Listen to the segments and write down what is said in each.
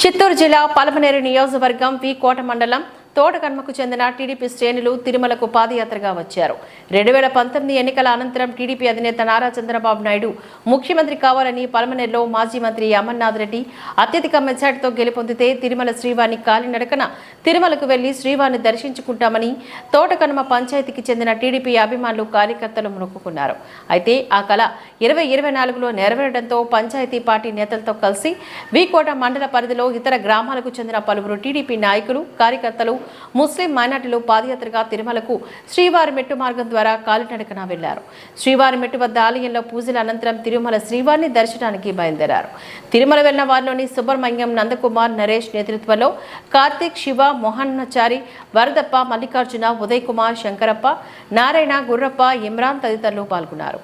చిత్తూరు జిల్లా పలమనేరు నియోజకవర్గం వి కోట మండలం తోటకర్మకు చెందిన టీడీపీ శ్రేణులు తిరుమలకు పాదయాత్రగా వచ్చారు. రెండు వేల పంతొమ్మిది ఎన్నికల అనంతరం టీడీపీ అధినేత నారా చంద్రబాబు నాయుడు ముఖ్యమంత్రి కావాలని పలమనేరులో మాజీ మంత్రి అమర్నాథ్ రెడ్డి అత్యధిక మెజార్టీతో గెలుపొందితే తిరుమల శ్రీవాణి కాలినడకన తిరుమలకు వెళ్ళి శ్రీవాణి దర్శించుకుంటామని తోటకర్మ పంచాయతీకి చెందిన టీడీపీ అభిమానులు కార్యకర్తలు మునుక్కున్నారు అయితే ఆ కళ ఇరవై ఇరవై నాలుగులో నెరవేరడంతో పంచాయతీ పార్టీ నేతలతో కలిసి వీకోట మండల పరిధిలో ఇతర గ్రామాలకు చెందిన పలువురు టీడీపీ నాయకులు కార్యకర్తలు ముస్లిం మైనార్టీలు పాదయాత్రగా తిరుమలకు శ్రీవారి మెట్టు మార్గం ద్వారా కాలినడకన వెళ్ళారు. శ్రీవారి మెట్టు వద్ద ఆలయంలో పూజల అనంతరం తిరుమల శ్రీవారిని దర్శనానికి బయలుదేరారు. తిరుమల వెళ్ళిన వారిలోని సుబ్రహ్మణ్యం నందకుమార్ నరేష్ నేతృత్వంలో కార్తీక్ శివ మోహన్నచారి వరదప్ప మల్లికార్జున ఉదయ్ కుమార్ శంకరప్ప నారాయణ గుర్రప్ప ఇమ్రాన్ తదితరులు పాల్గొన్నారు.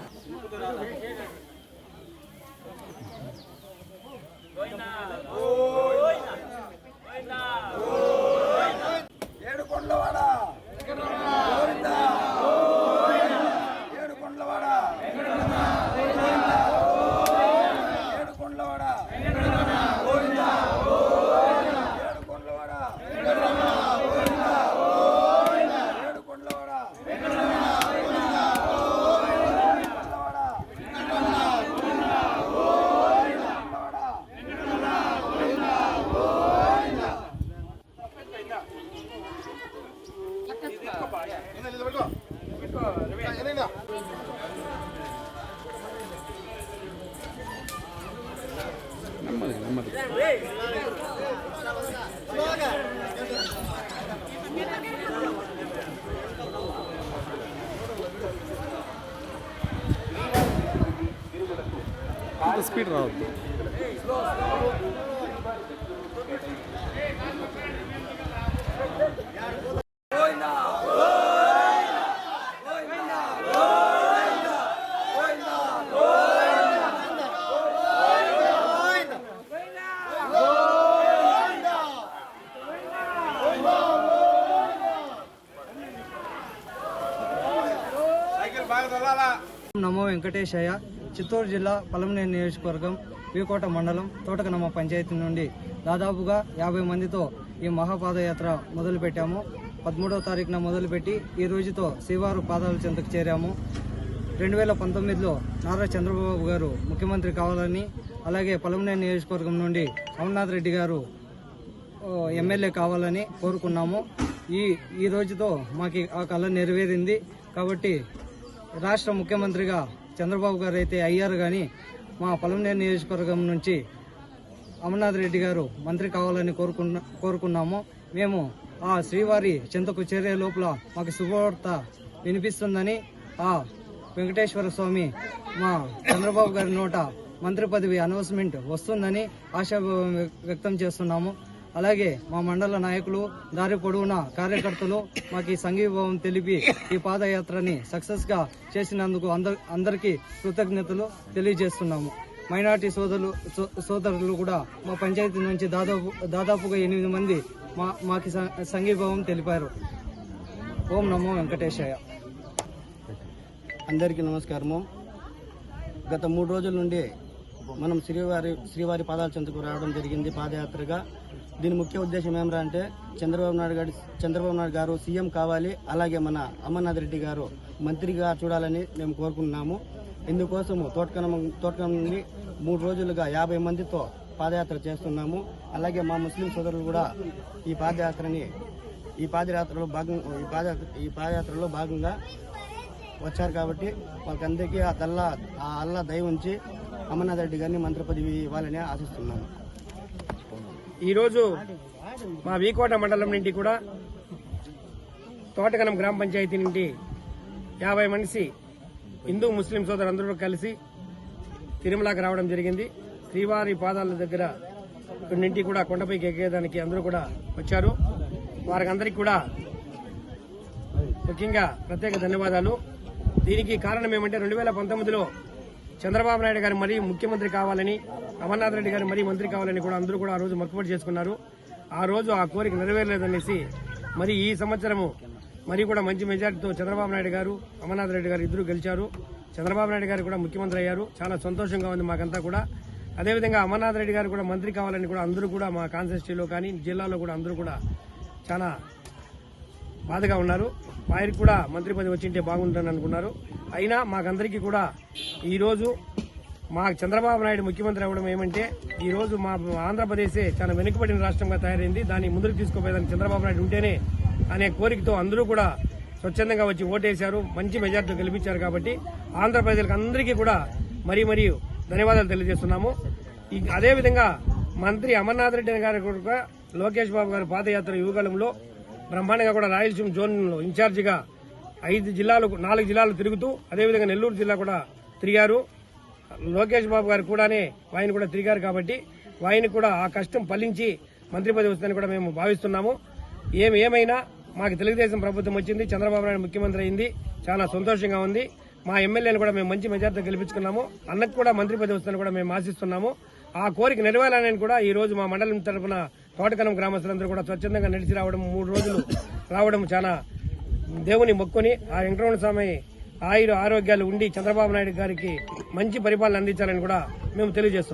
అంత స్పీడ్ రావద్దు నమో వెంకటేశయ్య చిత్తూరు జిల్లా పలమనేని నియోజకవర్గం వీకోట మండలం తోటకనమ్మ పంచాయతీ నుండి దాదాపుగా యాభై మందితో ఈ మహాపాదయాత్ర మొదలుపెట్టాము. పదమూడవ తారీఖున మొదలుపెట్టి ఈ రోజుతో శ్రీవారు పాదాల చెంతకు చేరాము. రెండు వేల పంతొమ్మిదిలో నారా చంద్రబాబు గారు ముఖ్యమంత్రి కావాలని అలాగే పలమనేని నియోజకవర్గం నుండి అమర్నాథ్ రెడ్డి గారు ఎమ్మెల్యే కావాలని కోరుకున్నాము. ఈ ఈ రోజుతో మాకు ఆ కళ నెరవేరింది. కాబట్టి రాష్ట్ర ముఖ్యమంత్రిగా చంద్రబాబు గారు అయితే అయ్యారు కానీ మా పొలంనేరు నియోజకవర్గం నుంచి అమర్నాథ్ రెడ్డి గారు మంత్రి కావాలని కోరుకున్న కోరుకున్నాము. మేము ఆ శ్రీవారి చెంతకు చేరే లోపల మాకు శుభవార్త వినిపిస్తుందని ఆ వెంకటేశ్వర స్వామి మా చంద్రబాబు గారి నోట మంత్రి పదవి అనౌన్స్మెంట్ వస్తుందని ఆశాభావం వ్యక్- వ్యక్తం చేస్తున్నాము. అలాగే మా మండల నాయకులు దారి పొడవునా కార్యకర్తలు మాకు ఈ సంఘీభావం తెలిపి ఈ పాదయాత్రని సక్సెస్గా చేసినందుకు అందర్ అందరికీ కృతజ్ఞతలు తెలియజేస్తున్నాము. మైనార్టీ సోదరులు సో- సోదరులు కూడా మా పంచాయతీ నుంచి దాదాపు దాదాపుగా ఎనిమిది మంది మా మాకి సంఘీభావం తెలిపారు. ఓం నమో వెంకటేశయ్య అందరికీ నమస్కారము. గత మూడు రోజుల నుండి మనం శ్రీవారి శ్రీవారి పాదాల చెంతకు రావడం జరిగింది పాదయాత్రగా. దీని ముఖ్య ఉద్దేశం ఏమరా అంటే చంద్రబాబు నాయుడు గారి చంద్రబాబు నాయుడు గారు సీఎం కావాలి అలాగే మన అమర్నాథ్ రెడ్డి గారు మంత్రిగా చూడాలని మేము కోరుకుంటున్నాము. ఇందుకోసము తోటకనం తోటకనం నుండి మూడు రోజులుగా యాభై మందితో పాదయాత్ర చేస్తున్నాము. అలాగే మా ముస్లిం సోదరులు కూడా ఈ పాదయాత్రని ఈ పాదయాత్రలో భాగం ఈ పాదయాత్ర ఈ పాదయాత్రలో భాగంగా వచ్చారు కాబట్టి వాళ్ళకందరికీ ఆ తల్లా ఆ అల్లా దయ ఉంచి అమర్నాథ్ రెడ్డి గారిని మంత్రి పదవి ఇవ్వాలని ఆశిస్తున్నాను. ఈరోజు మా వీకోట మండలం నుండి కూడా తోటకనం గ్రామ పంచాయతీ నుండి యాభై మనిషి హిందూ ముస్లిం సోదరులందరూ కలిసి తిరుమలకి రావడం జరిగింది. శ్రీవారి పాదాల దగ్గర నుండి కూడా కొండపైకి ఎక్కేదానికి అందరూ కూడా వచ్చారు. వారికి అందరికీ కూడా ముఖ్యంగా ప్రత్యేక ధన్యవాదాలు. దీనికి కారణం ఏమంటే రెండు వేల పంతొమ్మిదిలో చంద్రబాబు నాయుడు గారు మరీ ముఖ్యమంత్రి కావాలని అమర్నాథ్ రెడ్డి గారు మరీ మంత్రి కావాలని కూడా అందరూ కూడా ఆ రోజు మొక్కుబడి చేసుకున్నారు. ఆ రోజు ఆ కోరిక నెరవేరలేదనేసి మరి ఈ సంవత్సరము మరి కూడా మంచి మెజార్టీతో చంద్రబాబు నాయుడు గారు అమర్నాథ్ రెడ్డి గారు ఇద్దరు గెలిచారు. చంద్రబాబు నాయుడు గారు కూడా ముఖ్యమంత్రి అయ్యారు. చాలా సంతోషంగా ఉంది మాకంతా కూడా. అదేవిధంగా అమర్నాథ్ రెడ్డి గారు కూడా మంత్రి కావాలని కూడా అందరూ కూడా మా కాన్స్టిట్యూలో కానీ జిల్లాలో కూడా అందరూ కూడా చాలా బాధగా ఉన్నారు. వారికి కూడా మంత్రి పదవి వచ్చింటే బాగుంటుందని అనుకున్నారు. అయినా మాకందరికీ కూడా ఈరోజు మా చంద్రబాబు నాయుడు ముఖ్యమంత్రి అవ్వడం ఏమంటే ఈ రోజు మా ఆంధ్రప్రదేశే చాలా వెనుకబడిన రాష్ట్రంగా తయారైంది. దాన్ని ముందుకు తీసుకుపోయేదానికి చంద్రబాబు నాయుడు ఉంటేనే అనే కోరికతో అందరూ కూడా స్వచ్ఛందంగా వచ్చి ఓటేశారు మంచి మెజార్టీతో గెలిపించారు కాబట్టి ఆంధ్ర ప్రజలకు అందరికీ కూడా మరీ మరీ ధన్యవాదాలు తెలియజేస్తున్నాము. అదేవిధంగా మంత్రి అమర్నాథ్ రెడ్డి గారు కూడా లోకేష్ బాబు గారు పాదయాత్ర యువకాలంలో బ్రహ్మాండంగా కూడా రాయలసీమ జోన్ ఇన్ఛార్జిగా ఐదు జిల్లాలు నాలుగు జిల్లాలు తిరుగుతూ అదేవిధంగా నెల్లూరు జిల్లా కూడా తిరిగారు. లోకేష్ బాబు గారు కూడానే ఆయన కూడా తిరిగారు కాబట్టి ఆయన కూడా ఆ కష్టం ఫలించి మంత్రి పదవి వస్తుందని కూడా మేము భావిస్తున్నాము. ఏమి ఏమైనా మాకు తెలుగుదేశం ప్రభుత్వం వచ్చింది చంద్రబాబు నాయుడు ముఖ్యమంత్రి అయింది చాలా సంతోషంగా ఉంది. మా ఎమ్మెల్యేలు కూడా మేము మంచి మెజార్టీతో గెలిపించుకున్నాము. అన్నకు కూడా మంత్రి పదవి వస్తుందని కూడా మేము ఆశిస్తున్నాము. ఆ కోరిక నెరవేరాలని కూడా ఈ రోజు మా మండలం తరఫున తోటకనం గ్రామస్తులందరూ కూడా స్వచ్ఛందంగా నడిచి రావడం మూడు రోజులు రావడం చాలా దేవుని మొక్కుని ఆ వెంకటరమణ స్వామి ఆయుర ఆరోగ్యాలు ఉండి చంద్రబాబు నాయుడు గారికి మంచి పరిపాలన అందించాలని కూడా మేము తెలియజేస్తున్నాం.